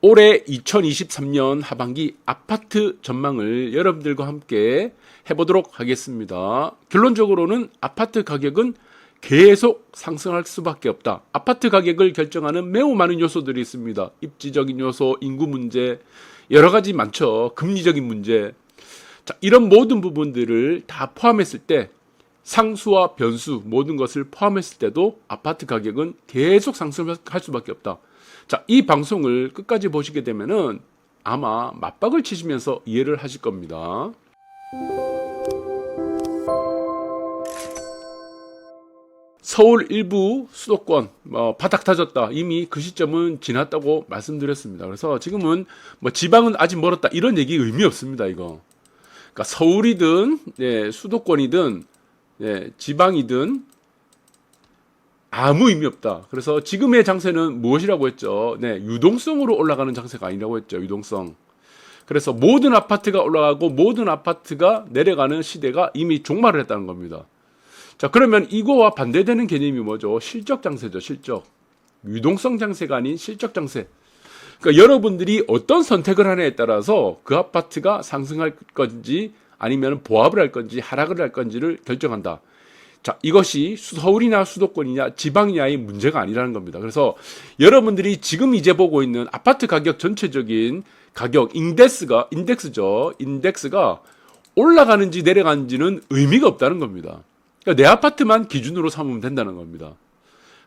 올해 2023년 하반기 아파트 전망을 여러분들과 함께 해보도록 하겠습니다. 결론적으로는 아파트 가격은 계속 상승할 수밖에 없다. 아파트 가격을 결정하는 매우 많은 요소들이 있습니다. 입지적인 요소, 인구 문제, 여러 가지 많죠. 금리적인 문제. 자, 이런 모든 부분들을 다 포함했을 때 상수와 변수 모든 것을 포함했을 때도 아파트 가격은 계속 상승할 수밖에 없다. 자, 이 방송을 끝까지 보시게 되면은 아마 맞박을 치시면서 이해를 하실 겁니다. 서울 일부 수도권 뭐 바닥 터졌다 이미 그 시점은 지났다고 말씀드렸습니다. 그래서 지금은 뭐 지방은 아직 멀었다 이런 얘기 의미 없습니다. 이거 그러니까 서울이든 예, 수도권이든 예, 지방이든 아무 의미 없다. 그래서 지금의 장세는 무엇이라고 했죠? 네, 유동성으로 올라가는 장세가 아니라고 했죠. 유동성. 그래서 모든 아파트가 올라가고 모든 아파트가 내려가는 시대가 이미 종말을 했다는 겁니다. 자, 그러면 이거와 반대되는 개념이 뭐죠? 실적 장세죠, 실적. 유동성 장세가 아닌 실적 장세. 그러니까 여러분들이 어떤 선택을 하냐에 따라서 그 아파트가 상승할 건지 아니면 보합을 할 건지 하락을 할 건지를 결정한다. 자, 이것이 서울이나 수도권이냐 지방이냐의 문제가 아니라는 겁니다. 그래서 여러분들이 지금 이제 보고 있는 아파트 가격 전체적인 가격 인덱스가 인덱스죠. 인덱스가 올라가는지 내려가는지는 의미가 없다는 겁니다. 그러니까 내 아파트만 기준으로 삼으면 된다는 겁니다.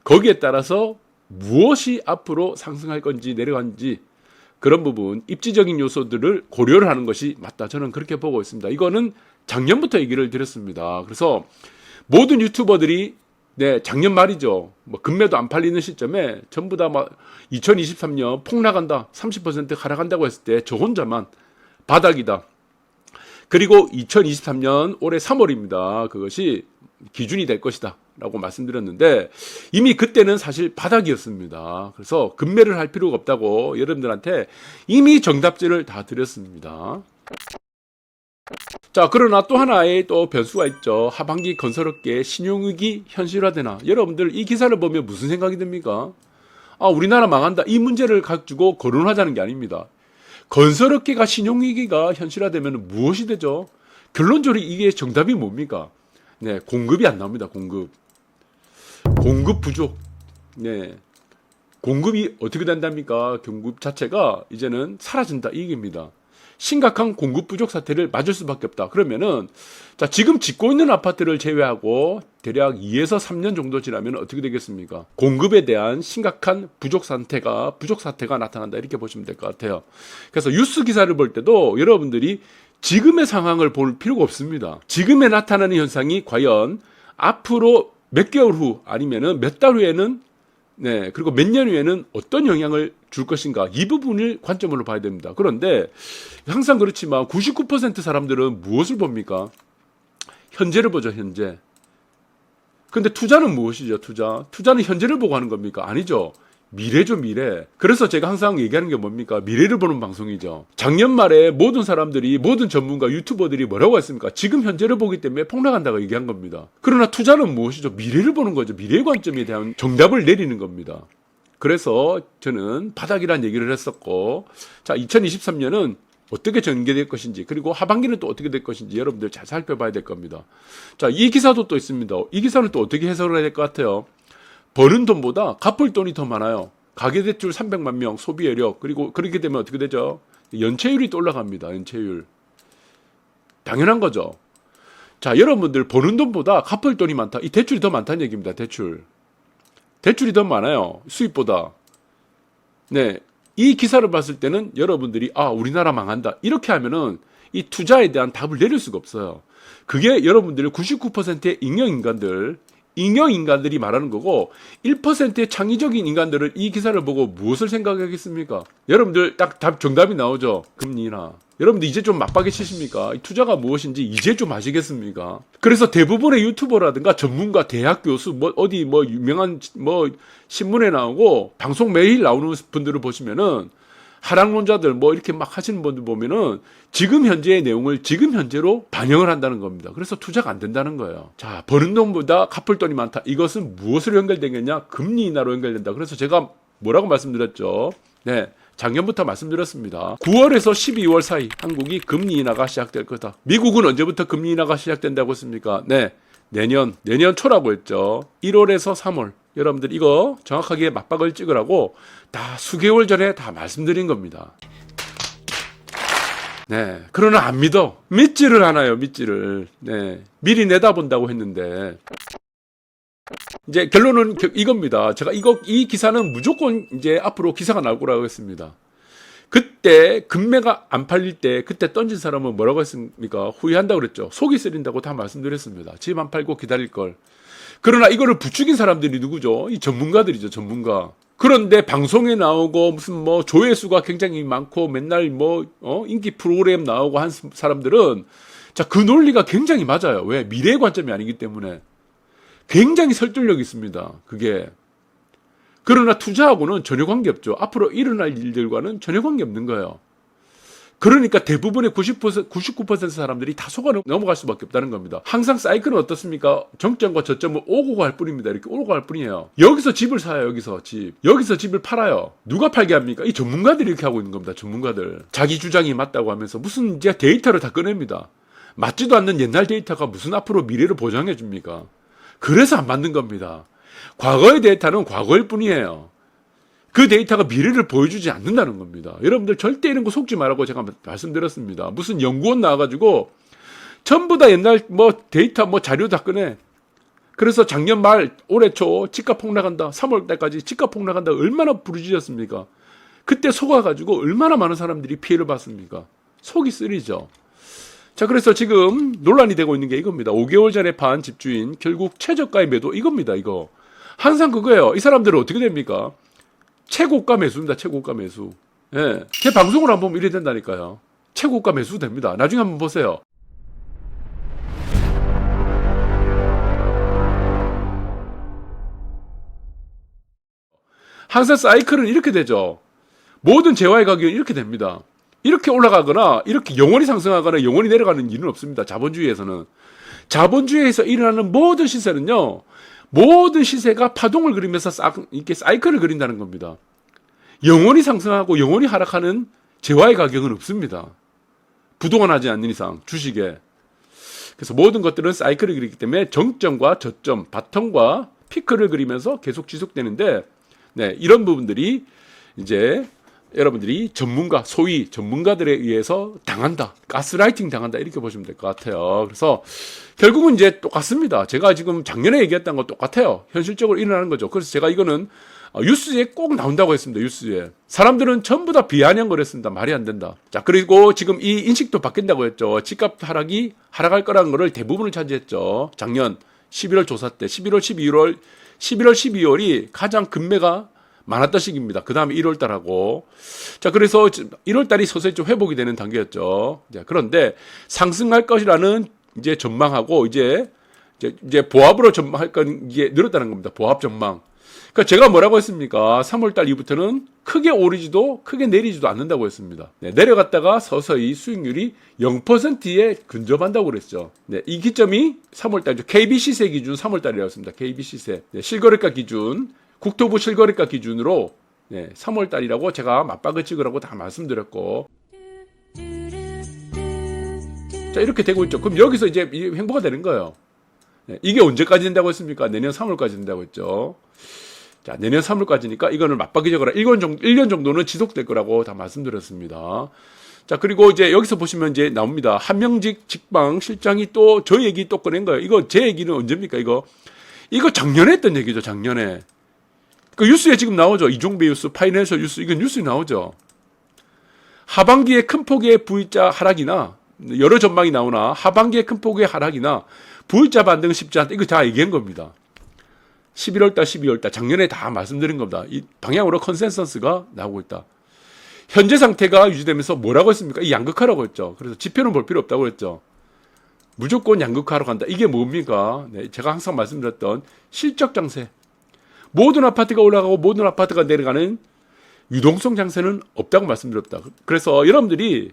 거기에 따라서 무엇이 앞으로 상승할 건지 내려간지 그런 부분 입지적인 요소들을 고려를 하는 것이 맞다. 저는 그렇게 보고 있습니다. 이거는 작년부터 얘기를 드렸습니다. 그래서 모든 유튜버들이 네, 작년 말이죠. 뭐 금매도 안 팔리는 시점에 전부 다 막 2023년 폭 나간다. 30% 하락한다고 했을 때 저 혼자만 바닥이다. 그리고 2023년 올해 3월입니다. 그것이 기준이 될 것이다. 라고 말씀드렸는데 이미 그때는 사실 바닥이었습니다. 그래서 금매를 할 필요가 없다고 여러분들한테 이미 정답지를 다 드렸습니다. 자, 그러나 또 하나의 또 변수가 있죠. 하반기 건설업계 신용위기 현실화되나? 여러분들 이 기사를 보면 무슨 생각이 듭니까? 아, 우리나라 망한다. 이 문제를 가지고 거론하자는 게 아닙니다. 건설업계가 신용위기가 현실화되면 무엇이 되죠? 결론적으로 이게 정답이 뭡니까? 네, 공급이 안 나옵니다. 공급. 공급 부족. 네. 공급이 어떻게 된답니까? 공급 자체가 이제는 사라진다. 이 얘기입니다. 심각한 공급 부족 사태를 맞을 수밖에 없다. 그러면은 자 지금 짓고 있는 아파트를 제외하고 대략 2에서 3년 정도 지나면 어떻게 되겠습니까? 공급에 대한 심각한 부족 상태가 부족 사태가 나타난다 이렇게 보시면 될 것 같아요. 그래서 뉴스 기사를 볼 때도 여러분들이 지금의 상황을 볼 필요가 없습니다. 지금에 나타나는 현상이 과연 앞으로 몇 개월 후 아니면은 몇 달 후에는 네, 그리고 몇 년 후에는 어떤 영향을 줄 것인가 이 부분을 관점으로 봐야 됩니다. 그런데 항상 그렇지만 99% 사람들은 무엇을 봅니까? 현재를 보죠, 현재. 근데 투자는 무엇이죠, 투자? 투자는 현재를 보고 하는 겁니까? 아니죠. 미래죠, 미래. 그래서 제가 항상 얘기하는 게 뭡니까? 미래를 보는 방송이죠. 작년 말에 모든 사람들이, 모든 전문가, 유튜버들이 뭐라고 했습니까? 지금 현재를 보기 때문에 폭락한다고 얘기한 겁니다. 그러나 투자는 무엇이죠? 미래를 보는 거죠. 미래 관점에 대한 정답을 내리는 겁니다. 그래서 저는 바닥이란 얘기를 했었고, 자, 2023년은 어떻게 전개될 것인지, 그리고 하반기는 또 어떻게 될 것인지 여러분들 잘 살펴봐야 될 겁니다. 자, 이 기사도 또 있습니다. 이 기사는 또 어떻게 해석을 해야 될 것 같아요? 버는 돈보다 갚을 돈이 더 많아요. 가계대출 300만 명, 소비 여력, 그리고 그렇게 되면 어떻게 되죠? 연체율이 또 올라갑니다. 연체율. 당연한 거죠. 자, 여러분들 버는 돈보다 갚을 돈이 많다. 이 대출이 더 많다는 얘기입니다. 대출. 대출이 더 많아요. 수입보다. 네. 이 기사를 봤을 때는 여러분들이 아, 우리나라 망한다. 이렇게 하면은 이 투자에 대한 답을 내릴 수가 없어요. 그게 여러분들의 99%의 인형 인간들, 인형 인간들이 말하는 거고 1%의 창의적인 인간들은 이 기사를 보고 무엇을 생각하겠습니까? 여러분들 딱 답 정답이 나오죠. 금리나. 여러분들 이제 좀 맞박에 치십니까? 이 투자가 무엇인지 이제 좀 아시겠습니까? 그래서 대부분의 유튜버라든가 전문가, 대학 교수, 뭐 어디 뭐 유명한 뭐 신문에 나오고 방송 매일 나오는 분들을 보시면은 하락론자들 뭐 이렇게 막 하시는 분들 보면은 지금 현재의 내용을 지금 현재로 반영을 한다는 겁니다. 그래서 투자가 안 된다는 거예요. 자, 버는 돈보다 갚을 돈이 많다. 이것은 무엇으로 연결되겠냐? 금리 인하로 연결된다. 그래서 제가 뭐라고 말씀드렸죠? 네. 작년부터 말씀드렸습니다. 9월에서 12월 사이 한국이 금리 인하가 시작될 거다. 미국은 언제부터 금리 인하가 시작된다고 했습니까? 네. 내년, 내년 초라고 했죠. 1월에서 3월. 여러분들 이거 정확하게 맞박을 찍으라고 다 수개월 전에 다 말씀드린 겁니다. 네. 그러나 안 믿어. 믿지를 않아요, 믿지를. 네. 미리 내다본다고 했는데. 이제 결론은 겨- 이겁니다. 제가 이거, 이 기사는 무조건 이제 앞으로 기사가 나올 거라고 했습니다. 그때 금매가 안 팔릴 때 그때 던진 사람은 뭐라고 했습니까? 후회한다고 그랬죠. 속이 쓰린다고 다 말씀드렸습니다. 집 안 팔고 기다릴 걸. 그러나 이거를 부추긴 사람들이 누구죠? 이 전문가들이죠, 전문가. 그런데 방송에 나오고 무슨 뭐 조회수가 굉장히 많고 맨날 뭐 어? 인기 프로그램 나오고 한 사람들은 자, 그 논리가 굉장히 맞아요. 왜? 미래의 관점이 아니기 때문에. 굉장히 설득력이 있습니다. 그게. 그러나 투자하고는 전혀 관계없죠. 앞으로 일어날 일들과는 전혀 관계없는 거예요. 그러니까 대부분의 90%, 99% 사람들이 다 속아 넘어갈 수밖에 없다는 겁니다. 항상 사이클은 어떻습니까? 정점과 저점은 오고 갈 뿐입니다. 이렇게 오고 갈 뿐이에요. 여기서 집을 사요, 여기서 집. 여기서 집을 팔아요. 누가 팔게 합니까? 이 전문가들이 이렇게 하고 있는 겁니다. 전문가들. 자기 주장이 맞다고 하면서 무슨 이제 데이터를 다 꺼냅니다. 맞지도 않는 옛날 데이터가 무슨 앞으로 미래를 보장해 줍니까? 그래서 안 맞는 겁니다. 과거의 데이터는 과거일 뿐이에요. 그 데이터가 미래를 보여주지 않는다는 겁니다. 여러분들 절대 이런 거 속지 말라고 제가 말씀드렸습니다. 무슨 연구원 나와가지고 전부 다 옛날 뭐 데이터 뭐 자료 다 꺼내. 그래서 작년 말 올해 초 집값 폭락한다. 3월 달까지 집값 폭락한다. 얼마나 부르짖었습니까? 그때 속아가지고 얼마나 많은 사람들이 피해를 봤습니까? 속이 쓰리죠. 자, 그래서 지금 논란이 되고 있는 게 이겁니다. 5개월 전에 판 집주인 결국 최저가의 매도 이겁니다. 이거 항상 그거예요. 이 사람들은 어떻게 됩니까? 최고가 매수입니다. 최고가 매수. 예. 제 방송을 한번 보면 이래 된다니까요. 최고가 매수 됩니다. 나중에 한번 보세요. 항상 사이클은 이렇게 되죠. 모든 재화의 가격은 이렇게 됩니다. 이렇게 올라가거나 이렇게 영원히 상승하거나 영원히 내려가는 일은 없습니다. 자본주의에서는. 자본주의에서 일어나는 모든 시세는요. 모든 시세가 파동을 그리면서 싹 이렇게 사이클을 그린다는 겁니다. 영원히 상승하고 영원히 하락하는 재화의 가격은 없습니다. 부동산하지 않는 이상 주식에. 그래서 모든 것들은 사이클을 그리기 때문에 정점과 저점, 바텀과 피크를 그리면서 계속 지속되는데 네, 이런 부분들이 이제 여러분들이 전문가, 소위 전문가들에 의해서 당한다. 가스라이팅 당한다. 이렇게 보시면 될 것 같아요. 그래서 결국은 이제 똑같습니다. 제가 지금 작년에 얘기했던 거 똑같아요. 현실적으로 일어나는 거죠. 그래서 제가 이거는 어, 뉴스에 꼭 나온다고 했습니다. 뉴스에. 사람들은 전부 다 비아냥거렸습니다. 말이 안 된다. 자, 그리고 지금 이 인식도 바뀐다고 했죠. 집값 하락이 하락할 거라는 거를 대부분을 차지했죠. 작년 11월 조사 때 11월, 12월, 11월, 12월이 가장 금매가 많았던 시기입니다. 그 다음에 1월 달하고. 자, 그래서 1월 달이 서서히 좀 회복이 되는 단계였죠. 자, 그런데 상승할 것이라는 이제 전망하고 이제 이제, 이제 보합으로 전망할 건 이게 늘었다는 겁니다. 보합 전망. 그러니까 제가 뭐라고 했습니까? 3월 달 이후부터는 크게 오르지도 크게 내리지도 않는다고 했습니다. 네, 내려갔다가 서서히 수익률이 0%에 근접한다고 그랬죠. 네, 이 기점이 3월 달이죠. KB 시세 기준 3월 달이었습니다. KB 시세. 네, 실거래가 기준 국토부 실거래가 기준으로 네, 3월 달이라고 제가 맞박을 찍으라고 다 말씀드렸고 자 이렇게 되고 있죠. 그럼 여기서 이제 이 행보가 되는 거예요. 네, 이게 언제까지 된다고 했습니까? 내년 3월까지 된다고 했죠. 자, 내년 3월까지니까 이거는 맞박이 적어라. 1년 정도, 1년 정도는 지속될 거라고 다 말씀드렸습니다. 자, 그리고 이제 여기서 보시면 이제 나옵니다. 한명직 직방 실장이 또 저 얘기 또 꺼낸 거예요. 이거 제 얘기는 언제입니까? 이거, 이거 작년에 했던 얘기죠, 작년에. 그 뉴스에 지금 나오죠. 이종배 뉴스, 파이낸셜 뉴스, 이건 뉴스에 나오죠. 하반기에 큰 폭의 부의자 하락이나 여러 전망이 나오나 하반기에 큰 폭의 하락이나 부의자 반등 쉽지 않다. 이거 다 얘기한 겁니다. 11월 달, 12월 달 작년에 다 말씀드린 겁니다. 이 방향으로 컨센서스가 나오고 있다. 현재 상태가 유지되면서 뭐라고 했습니까? 이 양극화라고 했죠. 그래서 지표는 볼 필요 없다고 했죠. 무조건 양극화로 간다. 이게 뭡니까? 네, 제가 항상 말씀드렸던 실적 장세. 모든 아파트가 올라가고 모든 아파트가 내려가는 유동성 장세는 없다고 말씀드렸다. 그래서 여러분들이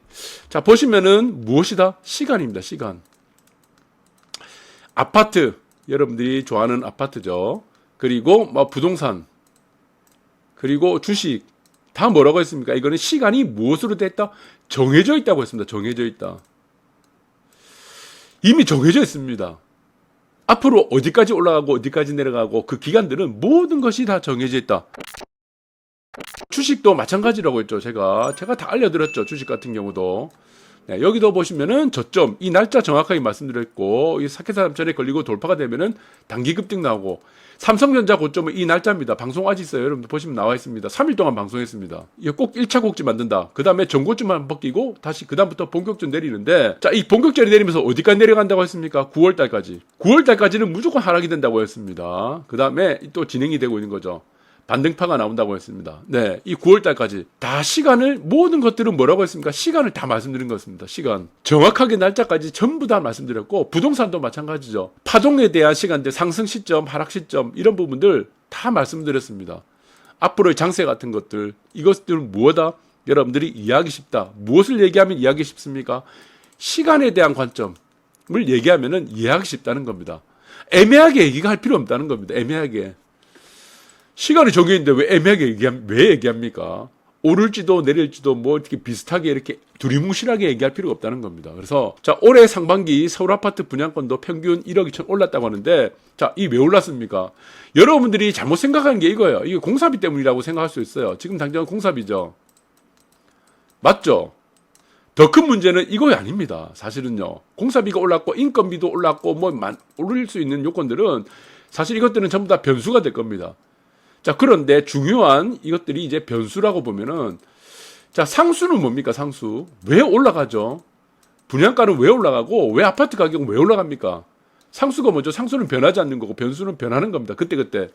자 보시면은 무엇이다? 시간입니다. 시간. 아파트 여러분들이 좋아하는 아파트죠. 그리고 뭐 부동산 그리고 주식 다 뭐라고 했습니까? 이거는 시간이 무엇으로 됐다? 정해져 있다고 했습니다. 정해져 있다. 이미 정해져 있습니다. 앞으로 어디까지 올라가고 어디까지 내려가고 그 기간들은 모든 것이 다 정해져 있다. 주식도 마찬가지라고 했죠. 제가 제가 다 알려드렸죠. 주식 같은 경우도 네, 여기도 보시면은 저점 이 날짜 정확하게 말씀드렸고 이 사케사 남전에 걸리고 돌파가 되면은 단기 급등 나오고 삼성전자 고점은 이 날짜입니다. 방송 아직 있어요. 여러분들 보시면 나와 있습니다. 3일 동안 방송했습니다. 이거 꼭 1차 곡지 만든다. 그 다음에 전고점만 벗기고 다시 그 다음부터 본격적으로 내리는데 자 이 본격적으로 내리면서 어디까지 내려간다고 했습니까? 9월달까지. 9월달까지는 무조건 하락이 된다고 했습니다. 그 다음에 또 진행이 되고 있는 거죠. 반등파가 나온다고 했습니다. 네, 이 9월 달까지 다 시간을 모든 것들은 뭐라고 했습니까? 시간을 다 말씀드린 것입니다. 시간 정확하게 날짜까지 전부 다 말씀드렸고 부동산도 마찬가지죠. 파동에 대한 시간들, 상승 시점, 하락 시점 이런 부분들 다 말씀드렸습니다. 앞으로의 장세 같은 것들 이것들은 무엇다? 여러분들이 이해하기 쉽다. 무엇을 얘기하면 이해하기 쉽습니까? 시간에 대한 관점을 얘기하면은 이해하기 쉽다는 겁니다. 애매하게 얘기가 할 필요 없다는 겁니다. 애매하게. 시간이 정해 있는데 왜 애매하게 얘기함, 왜 얘기합니까? 오를지도 내릴지도 뭐 이렇게 비슷하게 이렇게 두리뭉실하게 얘기할 필요가 없다는 겁니다. 그래서 자 올해 상반기 서울 아파트 분양권도 평균 1억 2천 올랐다고 하는데 자 이 왜 올랐습니까? 여러분들이 잘못 생각하는 게 이거예요. 이게 공사비 때문이라고 생각할 수 있어요. 지금 당장 공사비죠. 맞죠? 더 큰 문제는 이거 아닙니다. 사실은요. 공사비가 올랐고 인건비도 올랐고 뭐 만, 오를 수 있는 요건들은 사실 이것들은 전부 다 변수가 될 겁니다. 자, 그런데 중요한 이것들이 이제 변수라고 보면은 자, 상수는 뭡니까? 상수. 왜 올라가죠? 분양가는 왜 올라가고 왜 아파트 가격은 왜 올라갑니까? 상수가 뭐죠? 상수는 변하지 않는 거고 변수는 변하는 겁니다. 그때그때.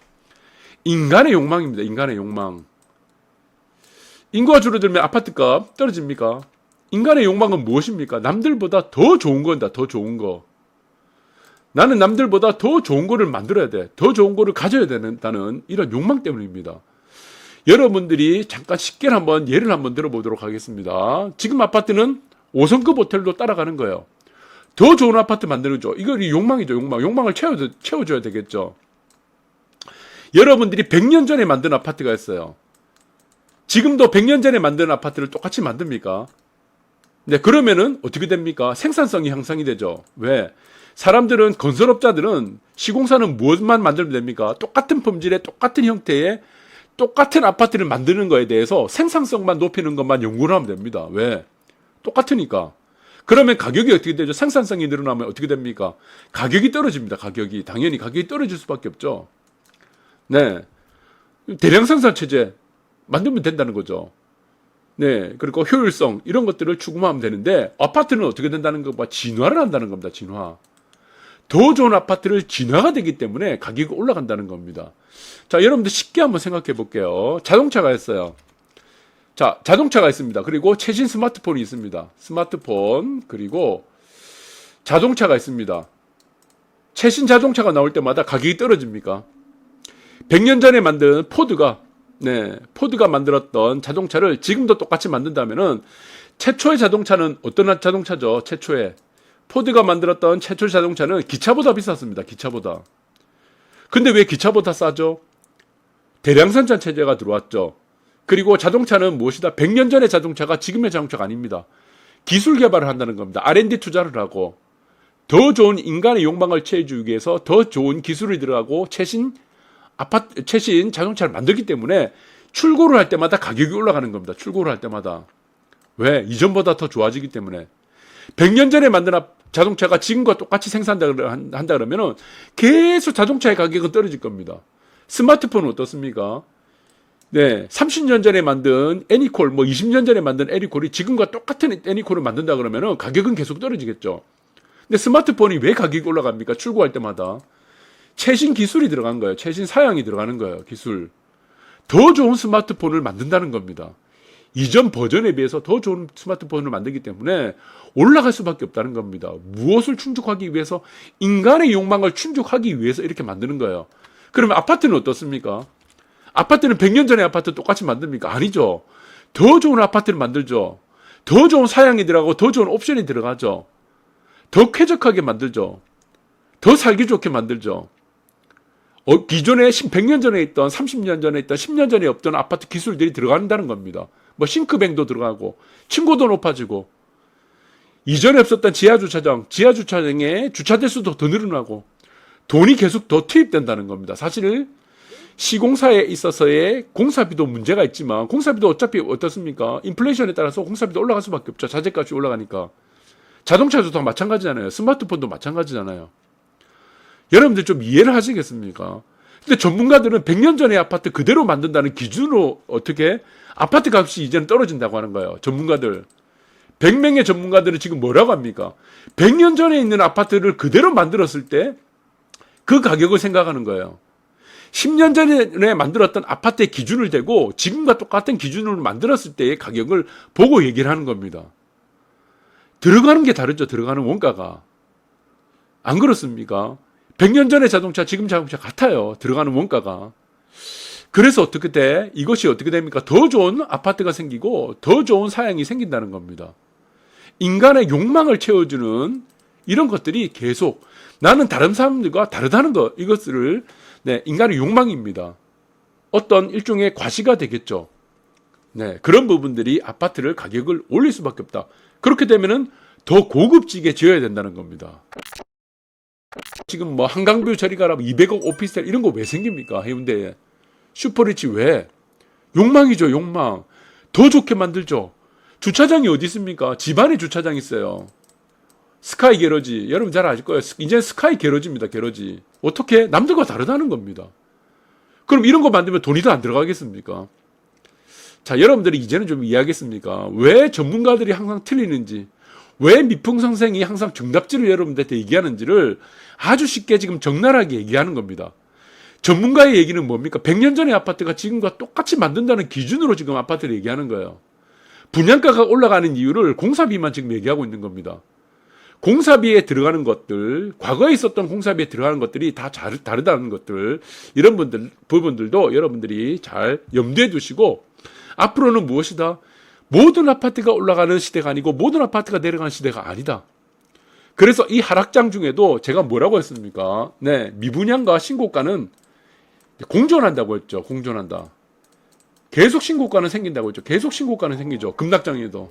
인간의 욕망입니다. 인간의 욕망. 인구가 줄어들면 아파트값 떨어집니까? 인간의 욕망은 무엇입니까? 남들보다 더 좋은 건다. 더 좋은 거. 나는 남들보다 더 좋은 거를 만들어야 돼. 더 좋은 거를 가져야 된다는 이런 욕망 때문입니다. 여러분들이 잠깐 쉽게 한번 예를 한번 들어보도록 하겠습니다. 지금 아파트는 5성급 호텔로 따라가는 거예요. 더 좋은 아파트 죠 이거 욕망이죠, 욕망. 욕망을 채워, 채워줘야 되겠죠. 여러분들이 100년 전에 만든 아파트가 있어요. 지금도 100년 전에 만든 아파트를 똑같이 만듭니까? 네, 그러면은 어떻게 됩니까? 생산성이 향상이 되죠. 왜? 사람들은 건설업자들은 시공사는 무엇만 만들면 됩니까? 똑같은 품질의 똑같은 형태의 똑같은 아파트를 만드는 거에 대해서 생산성만 높이는 것만 연구를 하면 됩니다. 왜? 똑같으니까. 그러면 가격이 어떻게 되죠? 생산성이 늘어나면 어떻게 됩니까? 가격이 떨어집니다. 가격이. 당연히 가격이 떨어질 수밖에 없죠. 네. 대량 생산 체제 만들면 된다는 거죠. 네. 그리고 효율성 이런 것들을 추구하면 되는데 아파트는 어떻게 된다는 것과 진화를 한다는 겁니다. 진화. 더 좋은 아파트를 진화가 되기 때문에 가격이 올라간다는 겁니다. 자, 여러분들 쉽게 한번 생각해 볼게요. 자동차가 있어요. 자, 자동차가 있습니다. 그리고 최신 스마트폰이 있습니다. 스마트폰, 그리고 자동차가 있습니다. 최신 자동차가 나올 때마다 가격이 떨어집니까? 100년 전에 만든 포드가, 네, 포드가 만들었던 자동차를 지금도 똑같이 만든다면은 최초의 자동차는 어떤 자동차죠? 최초의 포드가 만들었던 최초 자동차는 기차보다 비쌌습니다. 기차보다. 근데 왜 기차보다 싸죠? 대량 생산 체제가 들어왔죠. 그리고 자동차는 무엇이다? 100년 전의 자동차가 지금의 자동차가 아닙니다. 기술 개발을 한다는 겁니다. R&D 투자를 하고 더 좋은 인간의 욕망을 채워주기 위해서 더 좋은 기술이 들어가고 최신 아파트 최신 자동차를 만들기 때문에 출고를 할 때마다 가격이 올라가는 겁니다. 출고를 할 때마다. 왜? 이전보다 더 좋아지기 때문에. 100년 전에 만든 자동차가 지금과 똑같이 생산한다 그러면은 계속 자동차의 가격은 떨어질 겁니다. 스마트폰은 어떻습니까? 네, 30년 전에 만든 애니콜, 뭐 20년 전에 만든 애니콜이 지금과 똑같은 애니콜을 만든다 그러면은 가격은 계속 떨어지겠죠. 근데 스마트폰이 왜 가격이 올라갑니까? 출고할 때마다. 최신 기술이 들어간 거예요. 최신 사양이 들어가는 거예요. 기술. 더 좋은 스마트폰을 만든다는 겁니다. 이전 버전에 비해서 더 좋은 스마트폰을 만들기 때문에 올라갈 수밖에 없다는 겁니다. 무엇을 충족하기 위해서 인간의 욕망을 충족하기 위해서 이렇게 만드는 거예요. 그러면 아파트는 어떻습니까? 아파트는 100년 전의 아파트 똑같이 만듭니까? 아니죠. 더 좋은 아파트를 만들죠. 더 좋은 사양이 들어가고 더 좋은 옵션이 들어가죠. 더 쾌적하게 만들죠. 더 살기 좋게 만들죠. 어, 기존에 100년 전에 있던 30년 전에 있던 10년 전에 없던 아파트 기술들이 들어간다는 겁니다. 뭐 싱크뱅도 들어가고 층고도 높아지고 이전에 없었던 지하 주차장, 지하 주차장에 주차 대수도 더 늘어나고 돈이 계속 더 투입된다는 겁니다. 사실 시공사에 있어서의 공사비도 문제가 있지만 공사비도 어차피 어떻습니까? 인플레이션에 따라서 공사비도 올라갈 수밖에 없죠. 자재값이 올라가니까. 자동차도 다 마찬가지잖아요. 스마트폰도 마찬가지잖아요. 여러분들 좀 이해를 하시겠습니까? 근데 전문가들은 100년 전의 아파트 그대로 만든다는 기준으로 어떻게 아파트 값이 이제는 떨어진다고 하는 거예요. 전문가들. 100명의 전문가들은 지금 뭐라고 합니까? 100년 전에 있는 아파트를 그대로 만들었을 때 그 가격을 생각하는 거예요. 10년 전에 만들었던 아파트의 기준을 대고 지금과 똑같은 기준으로 만들었을 때의 가격을 보고 얘기를 하는 겁니다. 들어가는 게 다르죠. 들어가는 원가가. 안 그렇습니까? 100년 전의 자동차, 지금 자동차 같아요. 들어가는 원가가. 그래서 어떻게 돼? 이것이 어떻게 됩니까? 더 좋은 아파트가 생기고 더 좋은 사양이 생긴다는 겁니다. 인간의 욕망을 채워주는 이런 것들이 계속 나는 다른 사람들과 다르다는 것 이것을 네, 인간의 욕망입니다. 어떤 일종의 과시가 되겠죠. 네, 그런 부분들이 아파트를 가격을 올릴 수밖에 없다. 그렇게 되면은 더 고급지게 지어야 된다는 겁니다. 지금 뭐 한강뷰 저리 가라 200억 오피스텔 이런 거 왜 생깁니까? 해운대에. 슈퍼리치 왜? 욕망이죠, 욕망. 더 좋게 만들죠. 주차장이 어디 있습니까? 집안에 주차장 있어요. 스카이 게러지. 여러분 잘 아실 거예요. 이제 스카이 게러지입니다, 게러지. 어떻게? 남들과 다르다는 겁니다. 그럼 이런 거 만들면 돈이 더 안 들어가겠습니까? 자, 여러분들이 이제는 좀 이해하겠습니까? 왜 전문가들이 항상 틀리는지, 왜 미풍 선생이 항상 정답지를 여러분들한테 얘기하는지를 아주 쉽게 지금 적나라하게 얘기하는 겁니다. 전문가의 얘기는 뭡니까? 100년 전의 아파트가 지금과 똑같이 만든다는 기준으로 지금 아파트를 얘기하는 거예요. 분양가가 올라가는 이유를 공사비만 지금 얘기하고 있는 겁니다. 공사비에 들어가는 것들, 과거에 있었던 공사비에 들어가는 것들이 다 다르다는 것들, 이런 분들, 부분들도 여러분들이 잘 염두에 두시고, 앞으로는 무엇이다? 모든 아파트가 올라가는 시대가 아니고, 모든 아파트가 내려가는 시대가 아니다. 그래서 이 하락장 중에도 제가 뭐라고 했습니까? 네, 미분양과 신고가는 공존한다고 했죠. 공존한다. 계속 신고가는 생긴다고 했죠. 계속 신고가는 생기죠. 급락장에도.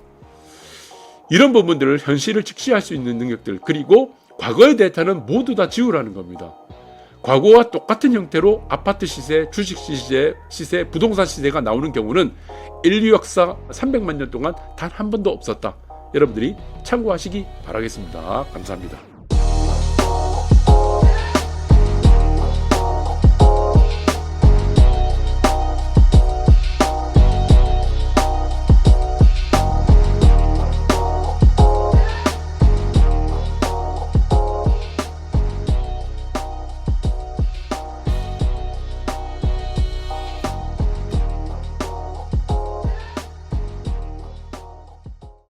이런 부분들을 현실을 직시할 수 있는 능력들 그리고 과거의 데이터는 모두 다 지우라는 겁니다. 과거와 똑같은 형태로 아파트 시세, 주식 시세, 시세, 부동산 시세가 나오는 경우는 인류 역사 300만 년 동안 단 한 번도 없었다. 여러분들이 참고하시기 바라겠습니다. 감사합니다.